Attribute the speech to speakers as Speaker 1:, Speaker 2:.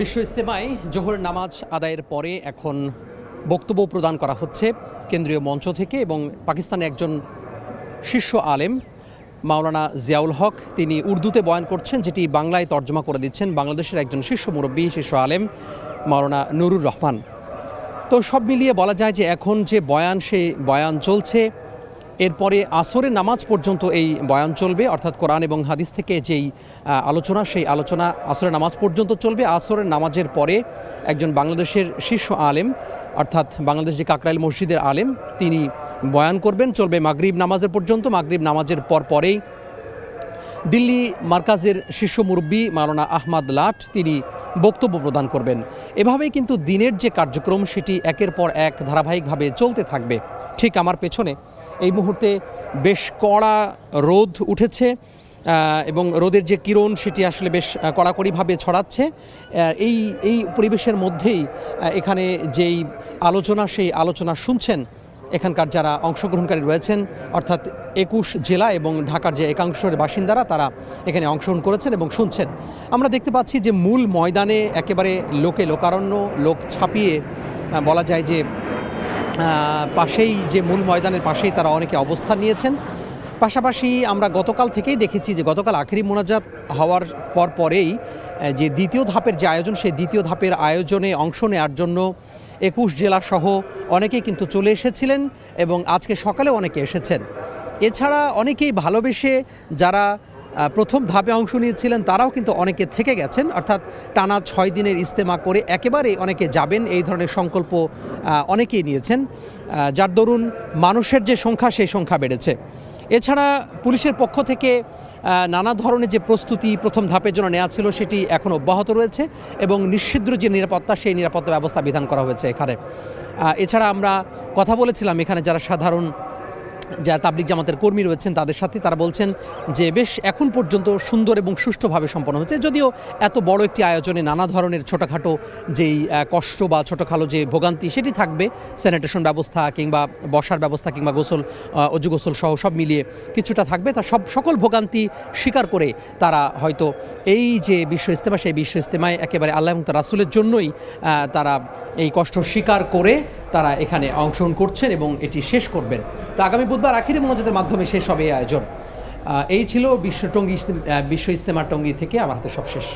Speaker 1: বিশ্ব ইস্তেমায় জোহর নামাজ আদায়ের পরে এখন বক্তব্য প্রদান করা হচ্ছে কেন্দ্রীয় মঞ্চ থেকে এবং পাকিস্তানের একজন শীর্ষ আলেম, মাওলানা জিয়াউল হক। তিনি উর্দুতে বয়ান করছেন, যেটি বাংলায় তর্জমা করে দিচ্ছেন। বাংলাদেশের একজন শীর্ষ মুরব্বী, শীর্ষ আলেম, মাওলানা নুরুর রহমান। তো সব মিলিয়ে বলা যায় যে এখন যে বয়ান, সেই বয়ান চলছে। এরপরে আসরের নামাজ পর্যন্ত এই বয়ান চলবে, অর্থাৎ কোরআন এবং হাদিস থেকে যেই আলোচনা, সেই আলোচনা আসরের নামাজ পর্যন্ত চলবে। আসরের নামাজের পরে একজন বাংলাদেশের শীর্ষ আলেম, অর্থাৎ বাংলাদেশ যে কাকরাইল মসজিদের আলেম, তিনি বয়ান করবেন, চলবে মাগরিব নামাজের পর্যন্ত। মাগরিব নামাজের পর পরেই দিল্লি মার্কাজের শীর্ষ মুরব্বী মাওলানা আহমাদ লাট তিনি বক্তব্য প্রদান করবেন। এভাবেই কিন্তু দিনের যে কার্যক্রম, সেটি একের পর এক ধারাবাহিকভাবে চলতে থাকবে। ঠিক আমার পেছনে এই মুহূর্তে বেশ কড়া রোদ উঠেছে এবং রোদের যে কিরণ সেটি আসলে বেশ কড়াকড়িভাবে ছড়াচ্ছে। এই এই পরিবেশের মধ্যেই এখানে যেই আলোচনা, সেই আলোচনা শুনছেন এখানকার যারা অংশগ্রহণকারী রয়েছেন, অর্থাৎ একুশ জেলা এবং ঢাকার যে একাংশের বাসিন্দারা, তারা এখানে অংশগ্রহণ করেছেন এবং শুনছেন। আমরা দেখতে পাচ্ছি যে মূল ময়দানে একেবারে লোকে লোকারণ্য, লোক ছাপিয়ে বলা যায় যে পাশেই যে মূল ময়দানের পাশেই তারা অনেকে অবস্থান নিয়েছেন। পাশাপাশি আমরা গতকাল থেকেই দেখেছি যে গতকাল আখেরি মোনাজাত হওয়ার পর পরেই যে দ্বিতীয় ধাপের যে আয়োজন, সেই দ্বিতীয় ধাপের আয়োজনে অংশ নেওয়ার জন্য একুশ জেলা সহ অনেকেই কিন্তু চলে এসেছিলেন এবং আজকে সকালেও অনেকে এসেছেন। এছাড়া অনেকেই ভালোবেসে যারা প্রথম ধাপে অংশ নিয়েছিলেন, তারাও কিন্তু অনেকে থেকে গেছেন। অর্থাৎ টানা ছয় দিনের ইস্তেমা করে একেবারে অনেকে যাবেন, এই ধরনের সংকল্প অনেকেই নিয়েছেন। যার দরুন মানুষের যে সংখ্যা, সেই সংখ্যা বেড়েছে। এছাড়া পুলিশের পক্ষ থেকে নানা ধরনের যে প্রস্তুতি প্রথম ধাপের জন্য নেওয়া ছিল, সেটি এখন অব্যাহত রয়েছে এবং নিষিদ্ধ যে নিরাপত্তা, সেই নিরাপত্তা ব্যবস্থা বিধান করা হয়েছে এখানে। এছাড়া আমরা কথা বলেছিলাম, এখানে যারা সাধারণ যারা তাবলিক জামাতের কর্মী রয়েছেন তাদের সাথে তারা বলছেন যে বেশ এখন পর্যন্ত সুন্দর এবং সুষ্ঠুভাবে সম্পন্ন হচ্ছে যদিও এত বড় একটি আয়োজনে নানা ধরনের ছোটোখাটো যেই কষ্ট বা ছোটোখাটো যে ভোগান্তি সেটি থাকবে। স্যানিটেশন ব্যবস্থা কিংবা বসার ব্যবস্থা কিংবা গোসল অজু গোসল সহ সব মিলিয়ে কিছুটা থাকবে। তা সব, সকল ভোগান্তি স্বীকার করে তারা হয়তো এই যে বিশ্ব ইস্তেমা সেই বিশ্ব ইস্তেমায় একেবারে আল্লাহ এবং তার রাসুলের জন্যই তারা এই কষ্ট স্বীকার করে তারা এখানে অংশগ্রহণ করছেন এবং এটি শেষ করবেন। তো আগামী বুধবার আখিরি মোনাজাতের মাধ্যমে শেষ হবে এই আয়োজন। এই ছিল বিশ্ব টঙ্গী বিশ্ব ইস্তেমার টঙ্গী থেকে আমার হাতে সব শেষ